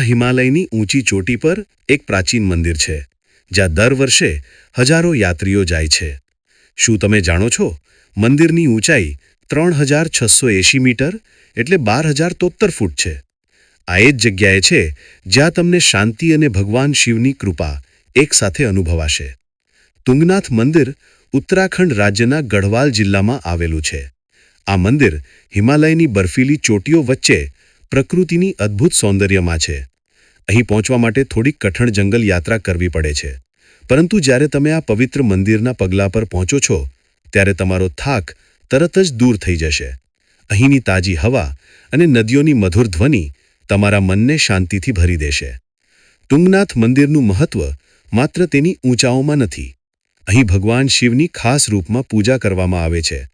હિમાલયની ઊંચી ચોટી પર એક પ્રાચીન મંદિર છે, જ્યાં દર વર્ષે હજારો યાત્રીઓ જાય છે. શું તમે જાણો છો? મંદિરની ઊંચાઈ ત્રણ હજાર છસો એંશી મીટર એટલે બાર હજાર તોતર ફૂટ છે. આ એ જ જગ્યાએ છે જ્યાં તમને શાંતિ અને ભગવાન શિવની કૃપા એકસાથે અનુભવાશે. તુંગનાથ મંદિર ઉત્તરાખંડ રાજ્યના ગઢવાલ જિલ્લામાં આવેલું છે. આ મંદિર હિમાલયની બર્ફીલી ચોટીઓ વચ્ચે પ્રકૃતિની અદ્ભુત સૌંદર્યમાં છે. અહીં પહોંચવા માટે થોડીક કઠણ જંગલ યાત્રા કરવી પડે છે. પરંતુ જ્યારે તમે આ પવિત્ર મંદિરના પગલા પર પહોંચો છો, ત્યારે તમારો થાક તરત જ દૂર થઈ જશે. અહીંની તાજી હવા અને નદીઓની મધુર ધ્વનિ તમારા મનને શાંતિથી ભરી દેશે. તુંગનાથ મંદિરનું મહત્વ માત્ર તેની ઊંચાઓમાં નથી. અહીં ભગવાન શિવની ખાસ રૂપમાં પૂજા કરવામાં આવે છે.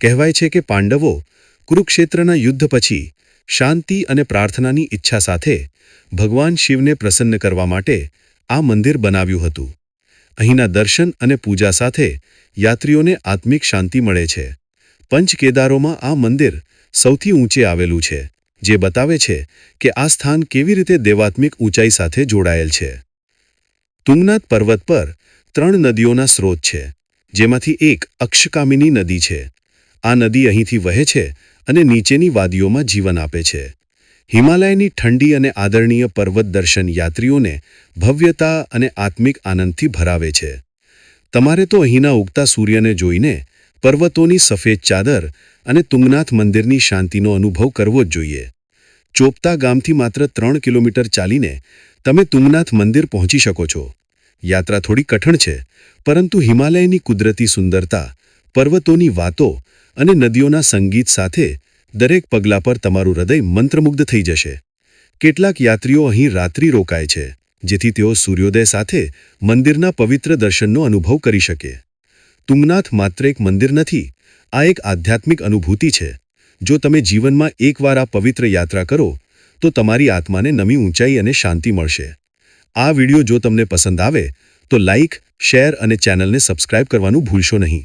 કહેવાય છે કે પાંડવો કુરુક્ષેત્રના યુદ્ધ પછી શાંતિ અને પ્રાર્થનાની ઈચ્છા સાથે ભગવાન શિવને પ્રસન્ન કરવા માટે આ મંદિર બનાવ્યું હતું. અહીંના દર્શન અને પૂજા સાથે યાત્રીઓને આત્મિક શાંતિ મળે છે. પંચકેદારોમાં આ મંદિર સૌથી ઊંચે આવેલું છે, જે બતાવે છે કે આ સ્થાન કેવી રીતે દેવાત્મિક ઊંચાઈ સાથે જોડાયેલ છે. તુંગનાથ પર્વત પર ત્રણ નદીઓના સ્રોત છે, જેમાંથી એક અક્ષકામિની નદી છે. આ નદી અહીંથી વહે છે અને નીચેની વાદીઓમાં જીવન આપે છે. હિમાલયની ઠંડી અને આદરણીય પર્વત દર્શન યાત્રીઓને ભવ્યતા અને આત્મિક આનંદથી ભરાવે છે. તમારે તો અહીંના ઉગતા સૂર્યને જોઈને પર્વતોની સફેદ ચાદર અને તુંગનાથ મંદિરની શાંતિનો અનુભવ કરવો જ જોઈએ. ચોપતા ગામથી માત્ર ત્રણ કિલોમીટર ચાલીને તમે તુંગનાથ મંદિર પહોંચી શકો છો. યાત્રા થોડી કઠણ છે, પરંતુ હિમાલયની કુદરતી સુંદરતા, પર્વતોની વાતો અને નદીઓના સંગીત સાથે દરેક પગલા પર તમારું હૃદય મંત્રમુગ્ધ થઈ જશે. કેટલાક યાત્રીઓ અહીં રાત્રિ રોકાય છે, જેથી તેઓ સૂર્યોદય સાથે મંદિરના પવિત્ર દર્શનનો અનુભવ કરી શકે. તુંગનાથ માત્ર એક મંદિર નથી, આ એક આધ્યાત્મિક અનુભૂતિ છે. જો તમે જીવનમાં એકવાર આ પવિત્ર યાત્રા કરો, તો તમારી આત્માને નવી ઊંચાઈ અને શાંતિ મળશે. આ વિડિયો જો તમને પસંદ આવે, તો લાઇક શેર અને ચેનલને સબસ્ક્રાઇબ કરવાનું ભૂલશો નહીં.